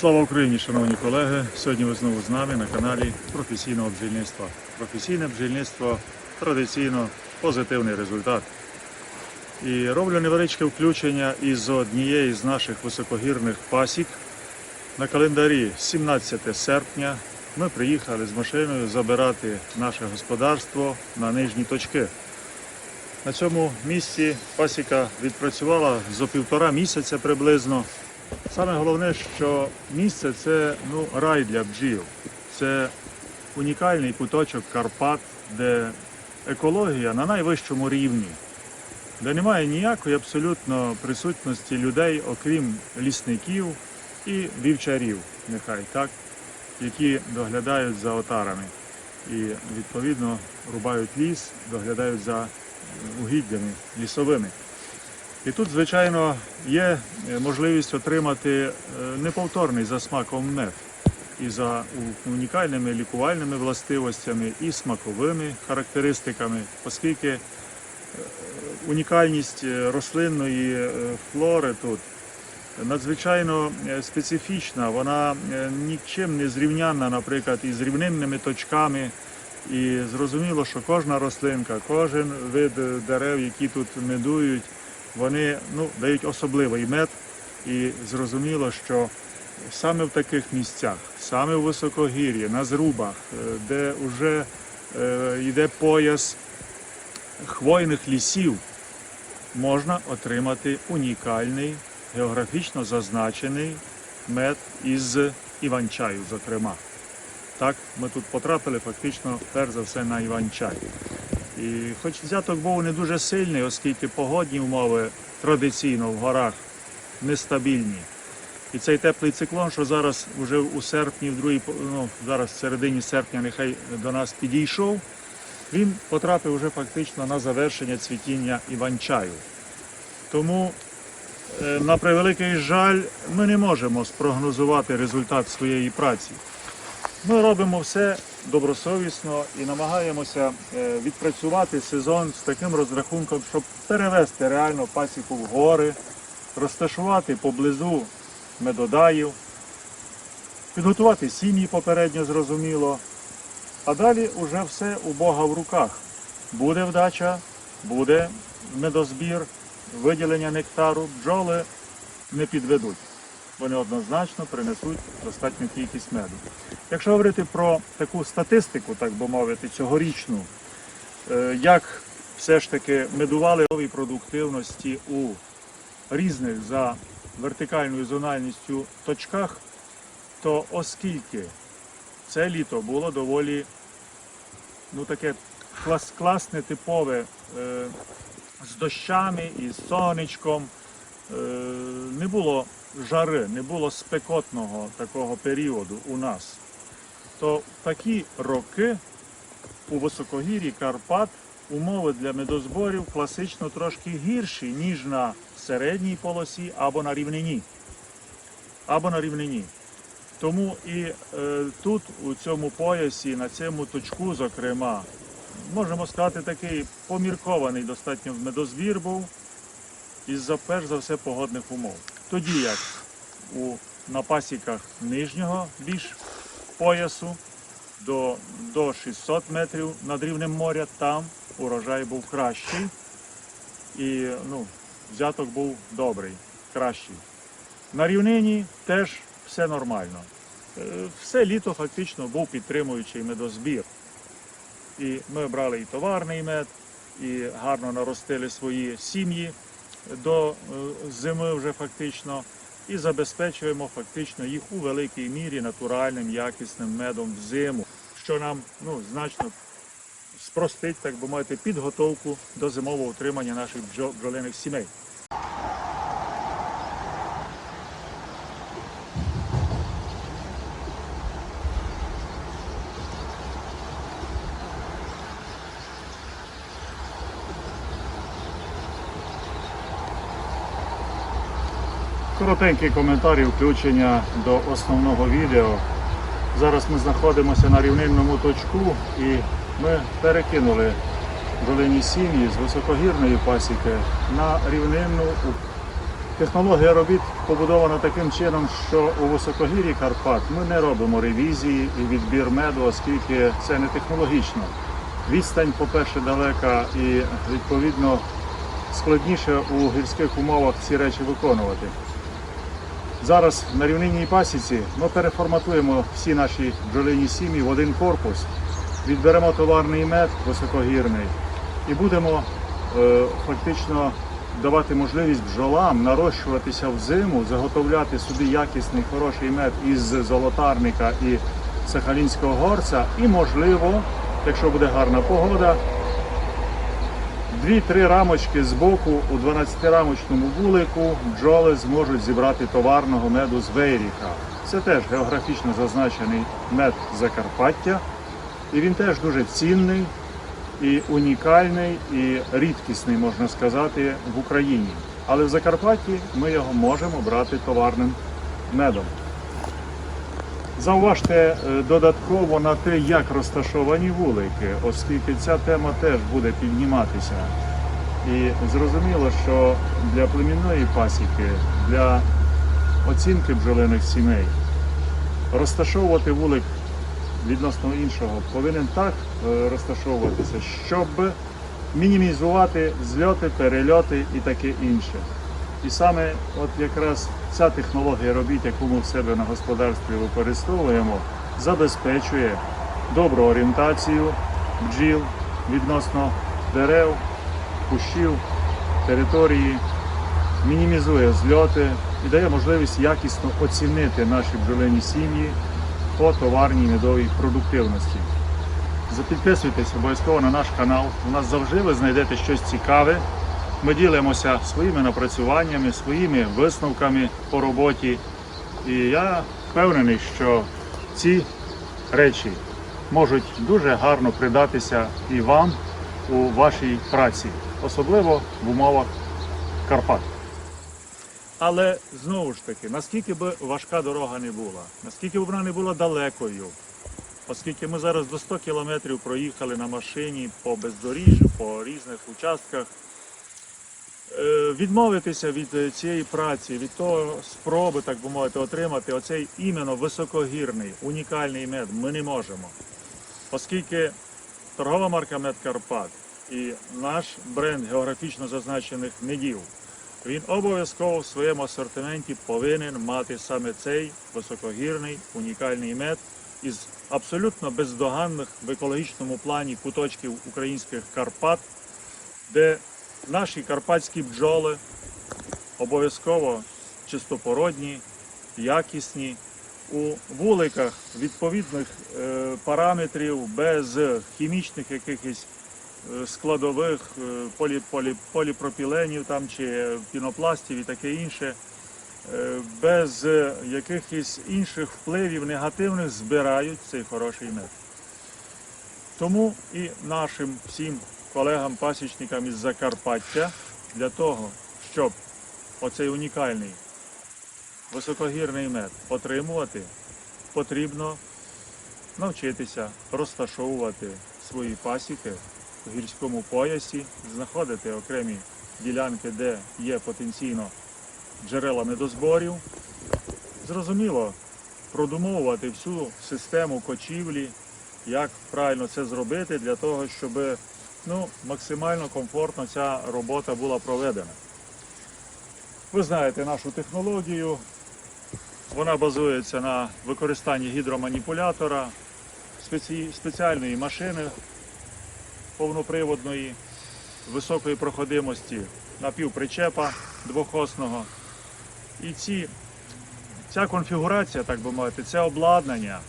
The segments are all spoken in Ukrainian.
Слава Україні, шановні колеги! Сьогодні ви знову з нами на каналі професійного бджільництва. Професійне бджільництво традиційно позитивний результат. І роблю невеличке включення із однієї з наших високогірних пасік. На календарі 17 серпня ми приїхали з машиною забирати наше господарство на нижні точки. На цьому місці пасіка відпрацювала зо півтора місяця приблизно. Саме головне, що місце це ну, рай для бджіл. Це унікальний куточок Карпат, де екологія на найвищому рівні, де немає ніякої абсолютно присутності людей, окрім лісників і вівчарів, нехай так, які доглядають за отарами і відповідно рубають ліс, доглядають за угіддями лісовими. І тут, звичайно, є е, можливість отримати е, неповторний за смаком мед і за унікальними лікувальними властивостями і смаковими характеристиками, оскільки е, унікальність рослинної флори тут надзвичайно специфічна. Вона нічим не зрівнянна, наприклад, із рівнинними точками. І зрозуміло, що кожна рослинка, кожен вид дерев, які тут медують, вони ну, дають особливий мед. І зрозуміло, що саме в таких місцях, саме в високогір'ї, на зрубах, е, де вже е, йде пояс хвойних лісів, можна отримати унікальний, географічно зазначений мед із Іванчаю, зокрема. Так, ми тут потрапили фактично перш за все на Іван-чай. І хоч взяток був не дуже сильний, оскільки погодні умови традиційно в горах нестабільні. І цей теплий циклон, що зараз вже у серпні, в другій, ну, зараз в середині серпня нехай до нас підійшов, він потрапив вже фактично на завершення цвітіння Іван-чаю. Тому, е, на превеликий жаль, ми не можемо спрогнозувати результат своєї праці. Ми робимо все добросовісно і намагаємося е, відпрацювати сезон з таким розрахунком, щоб перевести реально пасіку в гори, розташувати поблизу медодаїв, підготувати сім'ї попередньо зрозуміло. А далі вже все у Бога в руках. Буде вдача, буде медозбір, виділення нектару, бджоли не підведуть. Вони однозначно принесуть достатню кількість меду. Якщо говорити про таку статистику, так би мовити, цьогорічну, е, як все ж таки медували новій продуктивності у різних за вертикальною зональністю точках, то оскільки це літо було доволі ну, таке клас, класне, типове е, з дощами і з сонечком, е, не було жари, не було спекотного такого періоду у нас, то в такі роки у високогір'ї Карпат умови для медозборів класично трошки гірші, ніж на середній полосі або на рівнині. Або на рівнині. Тому і е, тут, у цьому поясі, на цьому точку, зокрема, можемо сказати, такий поміркований достатньо медозбір був із-за перш за все погодних умов. Тоді як у, на пасіках нижнього більш поясу до, до 600 метрів над рівнем моря, там урожай був кращий і ну, взяток був добрий, кращий. На рівнині теж все нормально. Е, Все літо фактично був підтримуючий медозбір. І ми брали і товарний мед, і гарно наростили свої сім'ї до е, зими вже фактично, і забезпечуємо фактично їх у великій мірі натуральним якісним медом в зиму, що нам ну, значно спростить, так би мовити, підготовку до зимового утримання наших бджо- бджолиних сімей. Коротенький коментар і включення до основного відео. Зараз ми знаходимося на рівнинному точку і ми перекинули долині сім'ї з високогірної пасіки на рівнинну Технологія робіт побудована таким чином, що у високогір'ї Карпат ми не робимо ревізії і відбір меду, оскільки це не технологічно. Відстань, по-перше, далека і відповідно складніше у гірських умовах ці речі виконувати. Зараз на рівнинній пасіці ми переформатуємо всі наші бджолині сім'ї в один корпус, відберемо товарний мед високогірний і будемо е, фактично давати можливість бджолам нарощуватися в зиму, заготовляти собі якісний хороший мед із золотарника і сахалінського горця, і можливо, якщо буде гарна погода, Дві-три рамочки з боку у 12-рамочному вулику бджоли зможуть зібрати товарного меду з Вейріха. Це теж географічно зазначений мед Закарпаття. І він теж дуже цінний і унікальний, і рідкісний, можна сказати, в Україні. Але в Закарпатті ми його можемо брати товарним медом. Зауважте е, додатково на те, як розташовані вулики, оскільки ця тема теж буде підніматися. І зрозуміло, що для племінної пасіки, для оцінки бджолиних сімей розташовувати вулик відносно іншого повинен так е, розташовуватися, щоб мінімізувати зльоти, перельоти і таке інше. І саме от якраз ця технологія робіт, яку ми в себе на господарстві використовуємо, забезпечує добру орієнтацію бджіл відносно дерев, кущів, території, мінімізує зльоти і дає можливість якісно оцінити наші бджолині сім'ї по товарній медовій продуктивності. Підписуйтесь обов'язково на наш канал. У нас завжди ви знайдете щось цікаве. Ми ділимося своїми напрацюваннями, своїми висновками по роботі. І я впевнений, що ці речі можуть дуже гарно придатися і вам у вашій праці, особливо в умовах Карпат. Але знову ж таки, наскільки би важка дорога не була, наскільки б вона не була далекою, оскільки ми зараз до 100 кілометрів проїхали на машині по бездоріжжю, по різних участках, відмовитися від е, цієї праці, від того спроби, так би мовити, отримати оцей іменно високогірний, унікальний мед ми не можемо. Оскільки торгова марка Мед Карпат і наш бренд географічно зазначених медів, він обов'язково в своєму асортименті повинен мати саме цей високогірний унікальний мед із абсолютно бездоганних в екологічному плані куточків українських Карпат, де наші карпатські бджоли обов'язково чистопородні, якісні, у вуликах відповідних е, параметрів без хімічних якихось е, складових е, полі, полі, поліпропіленів там, чи пінопластів і таке інше, без якихось інших впливів негативних збирають цей хороший мед. Тому і нашим всім колегам-пасічникам із Закарпаття для того, щоб оцей унікальний високогірний мед отримувати, потрібно навчитися розташовувати свої пасіки в гірському поясі, знаходити окремі ділянки, де є потенційно джерела медозборів. Зрозуміло, продумовувати всю систему кочівлі, як правильно це зробити для того, щоб ну, максимально комфортно ця робота була проведена. Ви знаєте нашу технологію. Вона базується на використанні гідроманіпулятора, спеці- спеціальної машини повноприводної, високої проходимості напівпричепа двохосного. І ці, ця конфігурація, так би мовити, це обладнання,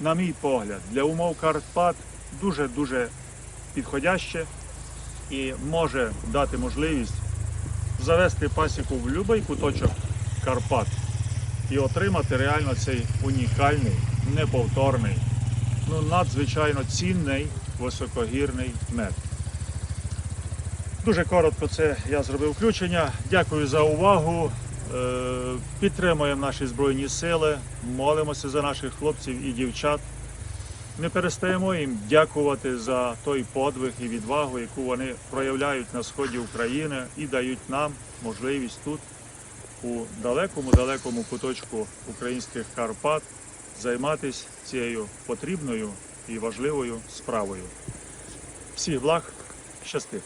на мій погляд, для умов Карпат дуже-дуже підходяще і може дати можливість завести пасіку в будь-який куточок Карпат і отримати реально цей унікальний, неповторний, ну надзвичайно цінний високогірний мед. Дуже коротко це я зробив включення. Дякую за увагу. Е, Підтримуємо наші Збройні Сили, молимося за наших хлопців і дівчат. Не перестаємо їм дякувати за той подвиг і відвагу, яку вони проявляють на сході України і дають нам можливість тут, у далекому-далекому куточку українських Карпат, займатися цією потрібною і важливою справою. Всіх благ, щастих.